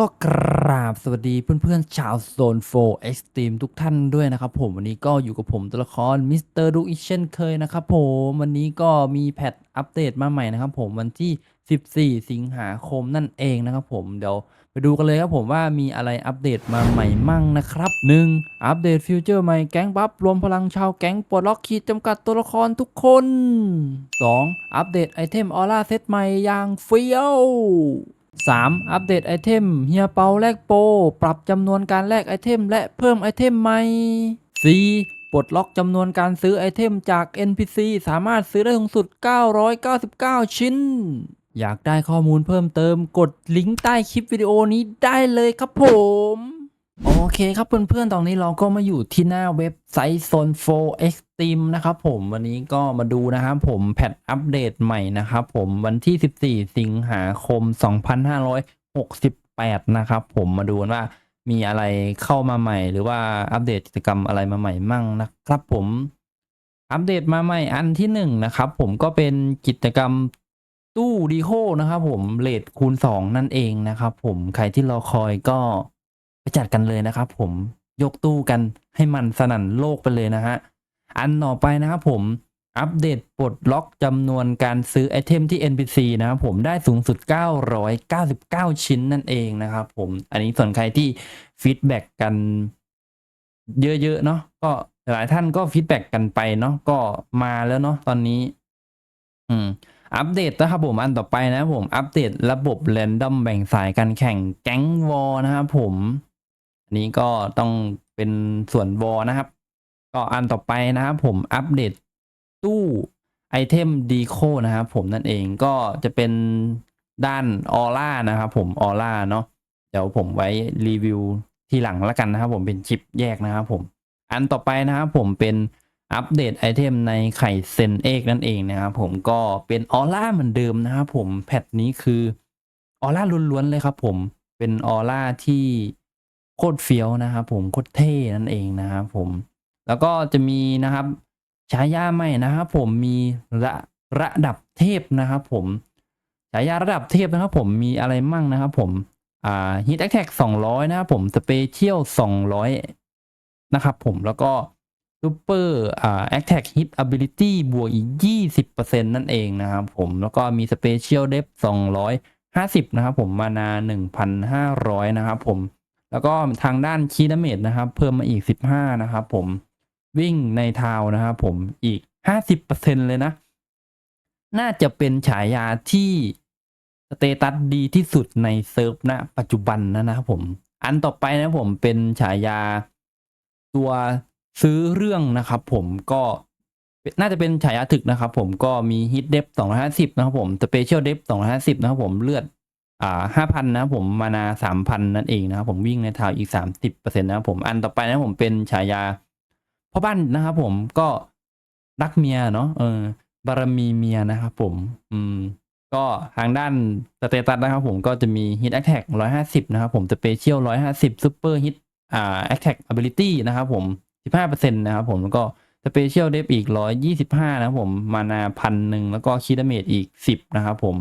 ก็กราบสวัสดีเพื่อนๆ ชาวโซน4 Extreme ทุกท่านด้วยนะครับผมวันนี้ก็อยู่กับผมตัวละครมิสเตอร์ดูอีเช่นเคยนะครับผมวันนี้ก็มีแพทอัปเดตมาใหม่นะครับผมวันที่ 14 สิงหาคมนั่นเองนะครับผมเดี๋ยวไปดูกันเลยครับผมว่ามีอะไรอัปเดตมาใหม่มั่งนะครับ 1. อัปเดตฟิวเจอร์ใหม่แก๊งบัฟรวมพลังชาวแก๊งปลดล็อกขีดจำกัดตัวละครทุกคน 2. อัปเดตไอเทมออร่าเซตใหม่อย่างเฟี้ยว 3. อัปเดตไอเทมเฮียเปาแลกโปรปรับจำนวนการแลกไอเทมและเพิ่มไอเทมใหม่ 4. ปลดล็อกจำนวนการซื้อไอเทมจาก NPC สามารถซื้อได้สูงสุด 999 ชิ้น อยากได้ข้อมูลเพิ่มเติมกดลิงก์ใต้คลิปวิดีโอนี้ได้เลยครับผม โอเคครับเพื่อนๆ ตอนนี้เราก็มาอยู่ที่หน้าเว็บไซต์ Zone 4 Extreme นะครับผมวันนี้ก็มาดูนะครับผมแพทอัปเดตใหม่นะครับผมวันที่ 14 สิงหาคม 2568 นะครับผมมาดูว่ามีอะไรเข้ามาใหม่ หรือว่าอัปเดตกิจกรรมอะไรมาใหม่มั่งนะครับผมอัปเดตมาใหม่อันที่หนึ่งนะครับผมก็เป็นกิจกรรมตู้ดีโคนะครับผมเลทคูณ 2 นั่นเองนะครับผมใครที่รอคอยก็ ไปจัดกันเลยนะครับ ผมยกตู้กันให้มันสนั่นโลกไปเลยนะฮะอันต่อไปนะครับผมอัปเดตปลดล็อกจำนวนการซื้อไอเทมที่ NPC นะครับผมได้สูงสุด 999 ชิ้นนั่นเองนะครับผมอันนี้ส่วนใครที่ฟีดแบ็กกันเยอะๆเนาะก็หลายท่านก็ฟีดแบ็กกันไปเนาะก็มาแล้วเนาะตอนนี้ อืม อัปเดตนะครับผมอันต่อไปนะครับผมอัปเดตระบบแรนดอมแบ่งสายการแข่งแก๊งวอลนะครับผม นี้ก็ต้องเป็นส่วนวอลนะครับ ก็อันต่อไปนะครับผมอัปเดตตู้ไอเทมดีโคนะครับผมนั่นเองก็จะเป็นด้านออร่านะครับผมออร่าเนาะเดี๋ยวผมไว้รีวิวทีหลังล้วกันนะครับผมเป็นชิปแยกนะครับผม อันต่อไปนะครับผมเป็นอัปเดตไอเทมในไข่เซนเอกนั่นเองนะครับผมก็เป็นออร่าเหมือนเดิมนะครับผมแพทนี้คือออร่าล้วนๆเลยครับผมเป็นออร่าที่ โคตรเฟี้ยวนะครับผมโคตรเท่นั่นเองนะครับผมแล้วก็จะมีนะครับฉายาใหม่นะครับผมมีระระดับเทพนะครับผมฉายาระดับเทพนะครับผมมีอะไรมั่งนะครับผมอ่าฮิตแอคแท็กสองร้อยนะครับผมสเปเชียลสองร้อยนะครับผมแล้วก็ซูเปอร์อ่าแอคแท็กฮิตอ b i l i t y บวกอีกยี่สิบเปอร์เซ็นต์นั่นเองนะครับผมแล้วก็มีสเปเชียลเดฟสองร้อยห้าสิบนะครับผมมานาหนึ่งพันห้าร้อยนะครับผม แล้วก็ทางด้านคีดาเมจนะครับ เพิ่มมาอีก 15 นะครับผมวิ่งในทาวน์นะครับผมอีก 50%เลยนะ น่าจะเป็นฉายาที่สเตตัสดีที่สุดในเซิร์ฟณปัจจุบันนะนะครับผม อันต่อไปนะผมเป็นฉายาตัวซื้อเรื่องนะครับผมก็น่าจะเป็นฉายาถึกนะครับผมก็มีฮิตเดฟ250 นะครับผมสเปเชียลเดฟ250 นะครับผมเลือด อ่าห้าพันนะผมมานาสามพันนั่นเองนะครับผมวิ่งในทาวอีกสามสิบเปอร์เซ็นต์นะครับผมอันต่อไปนะผมเป็นฉายาพ่อบ้านนะครับผมก็รักเมียเนาะเออบารมีเมียนะครับผม อืม ก็ทางด้านสเตตัสนะครับผมก็จะมีฮิตแอคแท็กร้อยห้าสิบนะครับผมสเปเชียลร้อยห้าสิบซูเปอร์ฮิตอ่าแอคแท็กอ b i l i t y นะครับผมสิบห้าเปอร์เซ็นต์นะครับผมแล้วก็สเปเชียลเดฟอีกร้อยยี่สิบห้านะครับผม มานาพันหนึ่งแล้วก็คีดเมจอีกสิบนะครับผม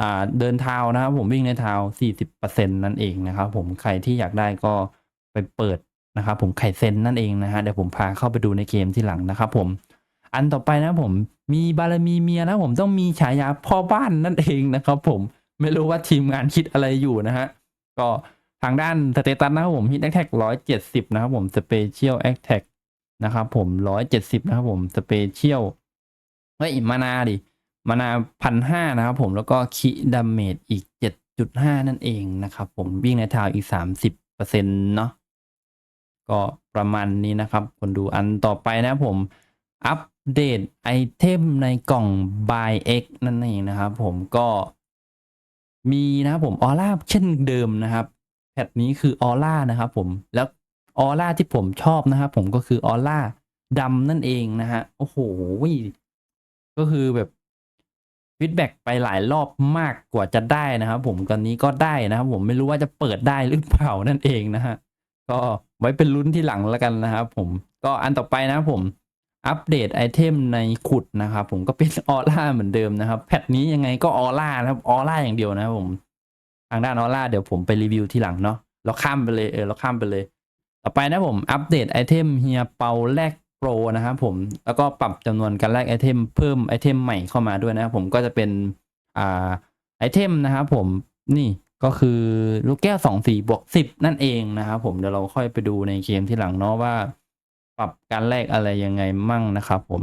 อ่าเดินเท้านะครับผมวิ่งในเท้า40%นั่นเองนะครับผมใครที่อยากได้ก็ไปเปิดนะครับผมไข่เซนนั่นเองนะฮะเดี๋ยวผมพาเข้าไปดูในเกมที่หลังนะครับผมอันต่อไปนะผมมีบารมีเมียนะผมต้องมีฉายาพ่อบ้านนั่นเองนะครับผมไม่รู้ว่าทีมงานคิดอะไรอยู่นะฮะก็ทางด้านสเตตัสนะครับผมฮิตแอคแท็กร้อยเจ็ดสิบนะครับผมสเปเชียลแอคแท็กนะครับผมร้อยเจ็ดสิบนะครับผมสเปเชียลเฮ้ยมานาดิ มานาพันห้านะครับผมแล้วก็คิดาเมจอีกเจ็ดจุดห้านั่นเองนะครับผมวิ่งในทาวอีกสามสิบเปอร์เซ็นต์เนาะก็ประมาณนี้นะครับ คนดูอันต่อไปนะผม อัปเดตไอเทมในกล่อง by X นั่นเองนะครับผมก็มีนะครับผมออร่าเช่นเดิมนะครับแพทนี้คือออร่านะครับผมแล้วออร่าที่ผมชอบนะครับผมก็คือออร่าดำนั่นเองนะฮะโอ้โหก็คือแบบ ฟีดแบ็กไปหลายรอบมากกว่าจะได้นะครับผมตอนนี้ก็ได้นะครับผมไม่รู้ว่าจะเปิดได้หรือเปล่านั่นเองนะฮะก็ไว้เป็นลุ้นที่หลังแล้วกันนะครับผมก็อันต่อไปนะครับผมอัปเดตไอเทมในขุดนะครับผมก็เป็นออร่าเหมือนเดิมนะครับแพทนี้ยังไงก็ออร่านะครับออร่าอย่างเดียวนะครับผมทางด้านออร่าเดี๋ยวผมไปรีวิวทีหลังเนาะเราข้ามไปเลยเออเราข้ามไปเลย ต่อไปนะผมอัปเดตไอเทมเฮียเปาแลก โปรนะครับผมแล้วก็ปรับจำนวนการแลกไอเทมเพิ่มไอเทมใหม่เข้ามาด้วยนะครับผมก็จะเป็นอ่าไอเทมนะครับผมนี่ก็คือลูกแก้วสองสีบวกสิบนั่นเองนะครับผมเดี๋ยวเราค่อยไปดูในเกมที่หลังเนาะว่า ปรับการแลกอะไรยังไงมั่งนะครับผม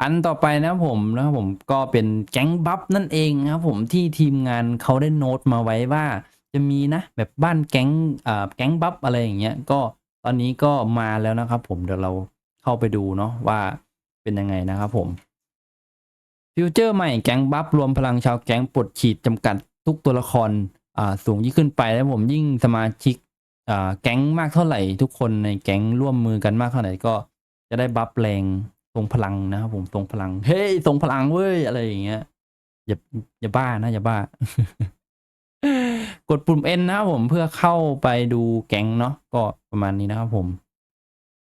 อันต่อไปนะครับผมนะครับผมก็เป็นแก๊งบัฟนั่นเองนะครับผมที่ทีมงานเขาได้โน้ตมาไว้ว่า จะมีนะแบบบ้านแก๊งอ่าแก๊งบัฟอะไรอย่างเงี้ยก็ ตอนนี้ก็มาแล้วนะครับ ผมเดี๋ยวเราเข้าไปดูเนาะว่าเป็นยังไงนะครับผมฟิวเจอร์ใหม่แก๊งบัฟรวมพลังชาวแก๊งปลดขีดจำกัดทุกตัวละครอ่าสูงยิ่งขึ้นไปแล้วผมยิ่งสมาชิกอ่าแก๊งมากเท่าไหร่ ทุกคนในแก๊งร่วมมือกันมากเท่าไหร่ก็จะได้บัฟแรงทรงพลังนะครับผมทรงพลัง เฮ้ยทรงพลังเว้ยอะไรอย่างเงี้ยอย่าอย่าบ้านะอย่าบ้า กดปุ่ม N นะครับผมเพื่อเข้าไปดูแก๊งเนาะก็ประมาณนี้นะครับผม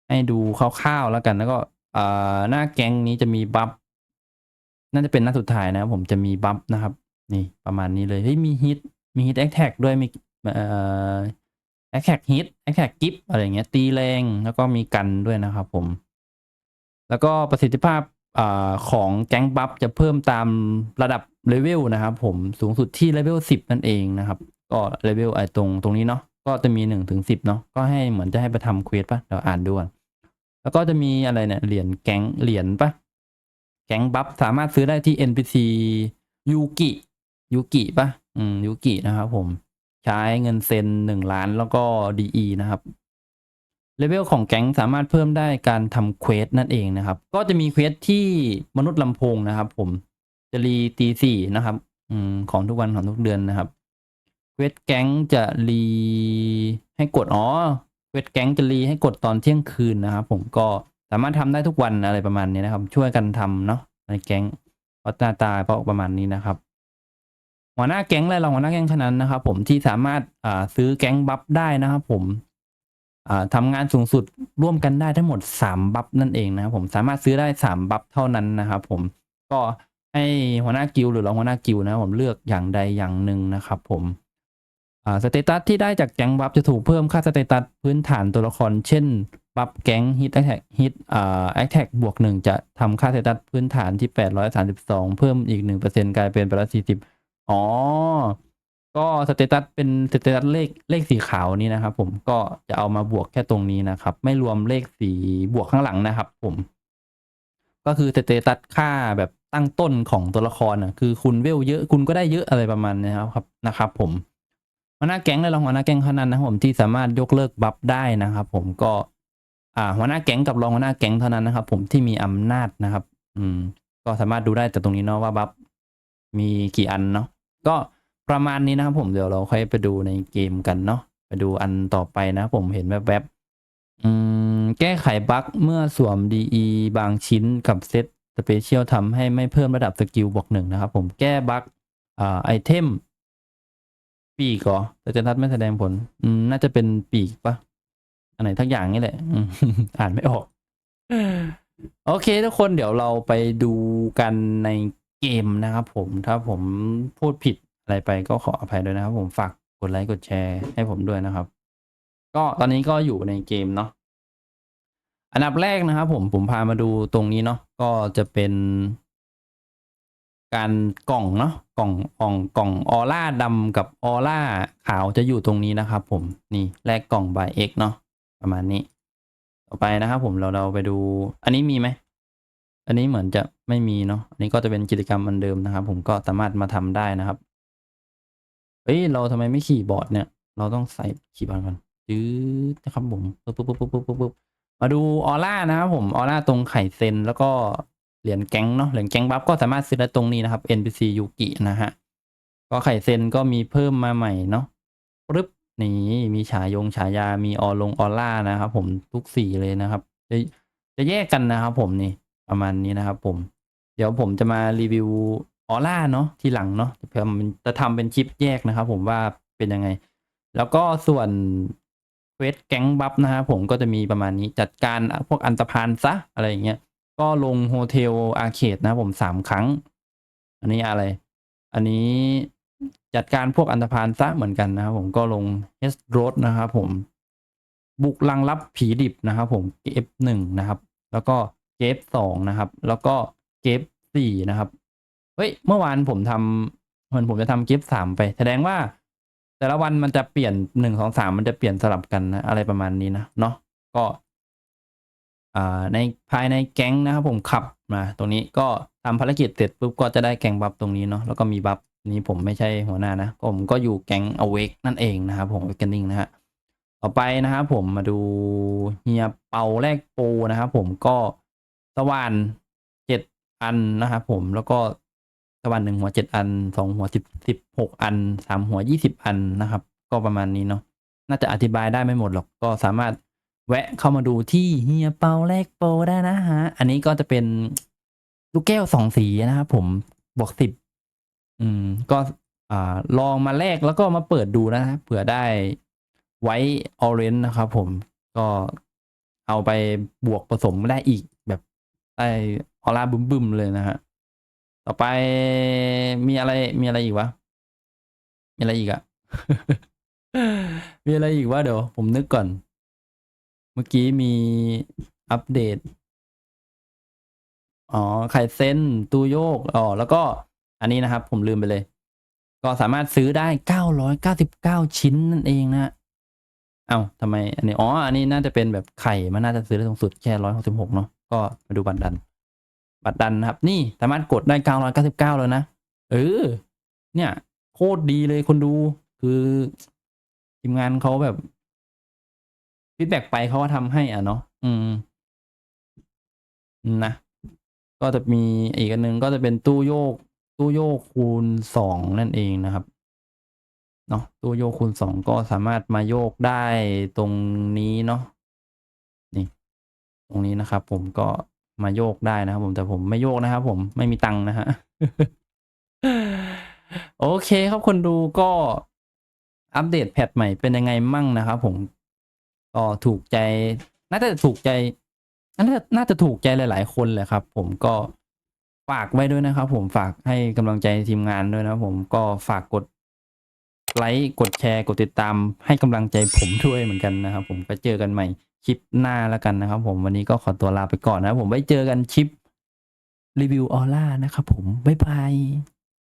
ให้ดูคร่าวๆแล้วกันแล้วก็หน้าแก๊งนี้จะมีบัฟน่าจะเป็นหน้าสุดท้ายนะครับผมจะมีบัฟนะครับ นี่ประมาณนี้เลยเฮ้ยมีฮิตมีฮิตแอคแท็กด้วยมีเอ่อแอคแท็กฮิตแอคแท็กกิฟอะไรเงี้ยตีแรงแล้วก็มีกันด้วยนะครับผม แล้วก็ประสิทธิภาพอของแก๊งบัฟจะเพิ่มตามระดับเลเวลนะครับผมสูงสุดที่เลเวลสิบนั่นเองนะครับ ก็เลเวลไอตรงตรงนี้เนาะก็จะมีหนึ่งถึงสิบเนาะก็ให้เหมือนจะให้ไปทำเควสปะเดี๋ยวอ่านดูก่อนแล้วก็จะมีอะไรเนี่ยเหรียญแก๊งเหรียญปะแก๊งบัฟสามารถซื้อได้ที่ NPC ยูกิยูกิปะอืมยูกินะครับผมใช้เงินเซ็นหนึ่งล้านแล้วก็ DE นะครับเลเวลของแก๊งสามารถเพิ่มได้การทำเควสนั่นเองนะครับ ก็จะมีเควสที่มนุษย์ลำโพงนะครับ ผมจะรีตีสี่นะครับ อืมของทุกวันของทุกเดือนนะครับ เวสแก๊งจะรีให้กดอ๋อเวสแก๊งจะรีให้กดตอนเที่ยงคืนนะครับผมก็สามารถทำได้ทุกวันอะไรประมาณนี้นะครับ ช่วยกันทำเนาะในแก๊งเพราะหน้าตาเพราะประมาณนี้นะครับ หัวหน้าแก๊งและรองหัวหน้าแก๊งเท่านั้นนะครับ ผมที่สามารถอ่าซื้อแก๊งบัฟได้นะครับผมอ่าทำงานสูงสุดร่วมกันได้ทั้งหมด 3 บัฟนั่นเองนะครับผมสามารถซื้อได้ 3 บัฟเท่านั้นนะครับผมก็ให้หัวหน้ากิลหรือรองหัวหน้ากิลนะผมเลือกอย่างใดอย่างหนึ่งนะครับ ผม สเตตัสที่ได้จากแก๊งบัฟจะถูกเพิ่มค่าสเตตัสพื้นฐานตัวละคร เช่น บัฟแก๊งฮิตแอคแท็กฮิตแอคแท็กบวกหนึ่งจะทำค่าสเตตัสพื้นฐานที่ 832 เพิ่มอีก 1%กลายเป็น840 อ๋อ ก็สเตตัสเป็นสเตตัสเลขเลขสีขาวนี้นะครับผมก็จะเอามาบวกแค่ตรงนี้นะครับ ไม่รวมเลขสีบวกข้างหลังนะครับผมก็คือสเตตัสค่าแบบตั้งต้นของตัวละครอะคือคุณเวลเยอะคุณก็ได้เยอะอะไรประมาณนี้ครับนะครับผม หัวหน้าแก๊งและรองหัวหน้าแก๊งเท่านั้นนะผมที่สามารถยกเลิกบัฟได้นะครับ ผมก็ อ่า หัวหน้าแก๊งกับรองหัวหน้าแก๊งเท่านั้นนะครับ ผมที่มีอำนาจนะครับ อืม ก็สามารถดูได้จากตรงนี้เนาะว่าบัฟมีกี่อันเนาะก็ประมาณนี้นะครับผมเดี๋ยวเราค่อยไปดูในเกมกันเนาะไปดูอันต่อไปนะผมเห็นแวบๆอืมแก้ไขบั๊กเมื่อสวม DE บางชิ้นกับเซตสเปเชียลทำให้ไม่เพิ่มระดับสกิลบวกหนึ่งนะครับ ผมแก้บั๊กไอเทม ปีกเหรอแต่จะทัดไม่แสดงผล อืม น่าจะเป็นปีกปะอันไหนทั้งอย่างนี่แหละ อืมอ่านไม่ออก โอเค ทุกคนเดี๋ยวเราไปดูกันในเกมนะครับผม ถ้าผมพูดผิดอะไรไปก็ขออภัยด้วยนะครับ ผมฝากกดไลค์กดแชร์ให้ผมด้วยนะครับ ก็ตอนนี้ก็อยู่ในเกมเนาะ อันดับแรกนะครับผมผมพามาดูตรงนี้เนาะ ก็จะเป็น การกล่องเนาะกล่องกล่องกล่องออร่าดำกับออร่าขาวจะอยู่ตรงนี้นะครับผมนี่แลกกล่อง by X เนาะประมาณนี้ ต่อไปนะครับผมเราเราไปดู อันนี้มีไหมอันนี้เหมือนจะไม่มีเนาะอันนี้ก็จะเป็นกิจกรรมอันเดิมนะครับ ผมก็สามารถมาทำได้นะครับเฮ้ยเราทำไมไม่ขี่บอร์ดเนี่ย เราต้องใส่ขี่บอร์ดก่อนจืดนะครับผมปุ๊บปุ๊บปุ๊บปุ๊บปุ๊บมาดูออร่านะครับผมออร่าตรงไข่เซนแล้วก็ เหรียญแก๊งเนาะเหรียญแก๊งบัฟก็สามารถซื้อได้ตรงนี้นะครับ NPC ยูกินะฮะก็ไข่เซนก็มีเพิ่มมาใหม่เนาะปึ๊บนี่มีฉายงฉายามีออลงออร่านะครับ ผมทุกสีเลยนะครับ จะจะแยกกันนะครับผมนี่ประมาณนี้นะครับ ผม เดี๋ยวผมจะมารีวิวออร่าเนาะทีหลังเนาะจะทำจะทำเป็นคลิปแยกนะครับ ผมว่าเป็นยังไง แล้วก็ส่วนเวสแก๊งบัฟนะครับผมก็จะมีประมาณนี้จัดการพวกอันตรพานซะอะไรอย่างเงี้ย ก็ลงโฮเทลอาร์เคดนะผมสามครั้ง อันนี้อะไร อันนี้จัดการพวกอันธพาลซะเหมือนกันนะครับผมก็ลง h r o a d นะครับผม บุกลังรับผีดิบนะครับผมเกฟหนึ่งนะครับ แล้วก็เกฟสองนะครับ แล้วก็เกฟสี่นะครับ เฮ้ย เมื่อวานผมทำเหมือนผมจะทำเกฟสามไป แสดงว่า แต่ละวันมันจะเปลี่ยนหนึ่งสองสามมันจะเปลี่ยนสลับกันนะอะไรประมาณนี้นะเนาะก็ ในภายในแก๊งนะครับผมขับมาตรงนี้ก็ทำภารกิจเสร็จปุ๊บก็จะได้แก๊งบัฟตรงนี้เนาะแล้วก็มีบัฟนี้ผมไม่ใช่หัวหน้านะผมก็อยู่แก๊ง awake นั่นเองนะครับผม awakening นะฮะต่อไปนะครับผมมาดูเฮียเปาแรกโปรนะครับผมก็สว่านเจ็ดอันนะครับผมแล้วก็สว่านหนึ่งหัวเจ็ดอันสองหัวสิบสิบหกอันสามหัวยี่สิบอันนะครับ ก็ประมาณนี้เนาะน่าจะอธิบายได้ไม่หมดหรอกก็สามารถ แวะเข้ามาดูที่เฮียเปาแรกโปรได้นะฮะ อันนี้ก็จะเป็นลูกแก้วสองสีนะครับผมบวกสิบอืม ก็อ่าลองมาแลกแล้วก็มาเปิดดูนะฮะเผื่อได้ไว้ออเรนจ์นะครับผมก็เอาไปบวกผสมได้อีกแบบได้ออร่าบึ้มๆเลยนะฮะต่อไปมีอะไรมีอะไรอีกวะ มีอะไรอีกอะมีอะไรอีกวะเดี๋ยวผมนึกก่อน เมื่อกี้มีอัปเดต อ๋อไข่เส้นตูโยก อ๋อ แล้วก็อันนี้นะครับ ผมลืมไปเลย ก็สามารถซื้อได้เก้าร้อยเก้าสิบเก้าชิ้นนั่นเองนะเอ้าทำไม อันนี้ อ๋อ อันนี้น่าจะเป็นแบบไข่ มันน่าจะซื้อได้สูงสุดแค่ร้อยหกสิบหกเนาะ ก็มาดูบัตรดัน บัตรดันนะครับ นี่สามารถกดได้เก้าร้อยเก้าสิบเก้าแล้วนะ เออ เนี่ย โคตรดีเลยคนดู คือทีมงานเขาแบบ ฟีดแบ็กไปเขาก็ทำให้อะเนาะอืมนะ ก็จะมีอีกอันนึงก็จะเป็นตู้โยก ตู้โยกคูณสองนั่นเองนะครับเนาะตู้โยกคูณสองก็สามารถมาโยกได้ตรงนี้เนาะนี่ ตรงนี้นะครับ ผมก็มาโยกได้นะครับ ผมแต่ผมไม่โยกนะครับ ผมไม่มีตังค์นะฮะโอเคครับคนดูก็อัปเดตแพทใหม่เป็นยังไงมั่งนะครับผม ก็ถูกใจ น่าจะถูกใจน่าจะน่าจะถูกใจหลาย ๆ คนแหละครับ ผมก็ฝากไว้ด้วยนะครับ ผมฝากให้กำลังใจทีมงานด้วยนะครับผมก็ฝากกดไลค์กดแชร์กดติดตามให้กำลังใจผมด้วยเหมือนกันนะครับ ผมก็เจอกันใหม่คลิปหน้าแล้วกันนะครับ ผมวันนี้ก็ขอตัวลาไปก่อนนะผมไว้เจอกันคลิปรีวิวออร่านะครับผมบ๊ายบาย